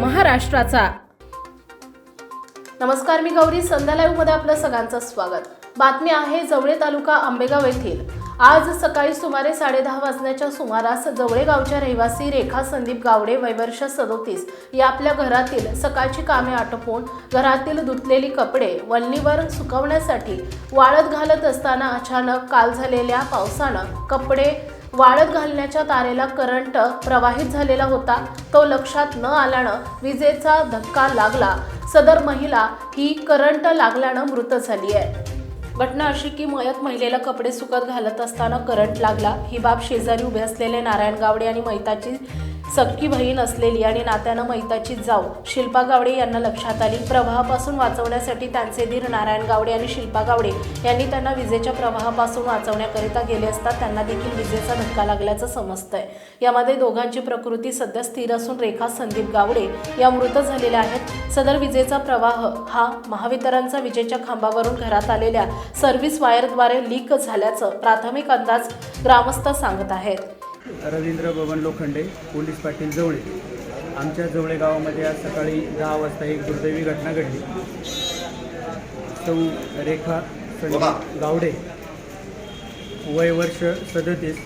महाराष्ट्राचा. नमस्कार मी गौरी. संध्या लाईव्हमध्ये आपलं सगळ्यांचं स्वागत. बातमी आहे जवळे तालुका आंबेगाव येथील. आज सकाळी सुमारे साडेदहा वाजण्याच्या सुमारास जवळे गावच्या रहिवासी रेखा संदीप गावडे वयवर्ष सदोतीस या आपल्या घरातील सकाळची कामे आटोपून घरातील धुतलेली कपडे वल्लीवर सुकवण्यासाठी वाळत घालत असताना अचानक काल झालेल्या पावसानं कपडे वाळत घालण्याच्या तारेला करंट प्रवाहित झालेला होता. तो लक्षात न आल्यानं विजेचा धक्का लागला. सदर महिला ही करंट लागल्यानं मृत झाली आहे घटना अशी की मयत महिलेला कपडे सुकत घालत असताना करंट लागला. ही बाब शेजारी उभे असलेले नारायण गावडे आणि मैताची सक्की बहीण असलेली आणि नात्यानं मैताची जाऊ शिल्पा गावडे यांना लक्षात आली. प्रवाहापासून वाचवण्यासाठी त्यांचे धीर नारायण गावडे आणि शिल्पा गावडे यांनी त्यांना विजेच्या प्रवाहापासून वाचवण्याकरिता गेले असता त्यांना देखील विजेचा धक्का लागल्याचं समजतंय. यामध्ये दोघांची प्रकृती सध्या स्थिर असून रेखा संदीप गावडे या मृत झालेल्या आहेत. सदर विजेचा प्रवाह हा महावितरणचा विजेच्या खांबावरून घरात आलेल्या सर्व्हिस वायरद्वारे लीक झाल्याचं प्राथमिक अंदाज ग्रामस्थ सांगत आहेत. रवींद्र बबन लोखंडे पोलीस पाटील जवळे. आमच्या जवळे गावामध्ये आज सकाळी दहा वाजता एक दुर्दैवी घटना घडली. सौ रेखा संदीप गावडे वय वर्ष सदतीस.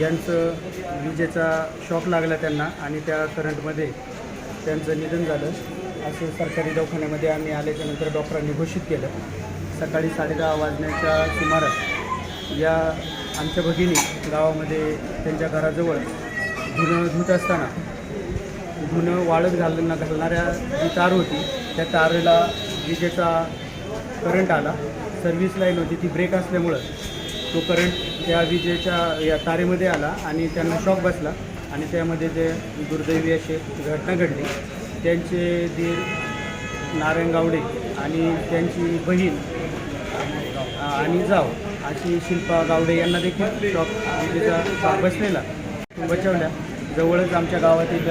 यांचं विजेचा शॉक लागला त्यांना आणि त्या करंटमध्ये त्यांचं निधन झालं. असं सरकारी दवाखान्यामध्ये आम्ही आल्याच्यानंतर डॉक्टरांनी घोषित केलं. सकाळी साडेदहा वाजण्याच्या सुमारास या आमच्या भगिनी गावामध्ये त्यांच्या घराजवळ धुणं धुत असताना धुणं वाळत घालणं घालणाऱ्या जी तार होती त्या तारेला विजेचा करंट आला. सर्व्हिस लाईन होती ती ब्रेक असल्यामुळं तो करंट त्या विजेच्या या तारेमध्ये आला आणि त्यांना शॉक बसला आणि त्यामध्ये जे दुर्दैवी अशी घटना घडली त्यांचे दीर नारायण गावडे आणि त्यांची बहीण आणि जाव अशी शिल्पा गावडे यांना देखील शॉक विजेचा बसलेला. बचावल्या जवळच आमच्या गावातील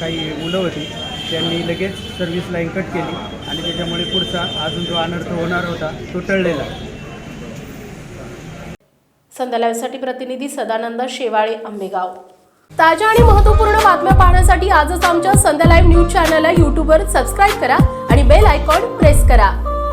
काही मुलं होती. त्यांनी लगेच सर्व्हिस लाईन कट केली आणि त्याच्यामुळे पुढचा अजून जो अनर्थ होणार होता तो टळलेला. संध्यालाईव्हसाठी प्रतिनिधी सदानंद शेवाळे आंबेगाव. ताज्या आणि महत्त्वपूर्ण बातम्या पाहण्यासाठी आजच आमच्या संध्या लाईव्ह न्यूज चॅनलला यूट्यूबवर सबस्क्राईब करा आणि बेल आयकॉन प्रेस करा.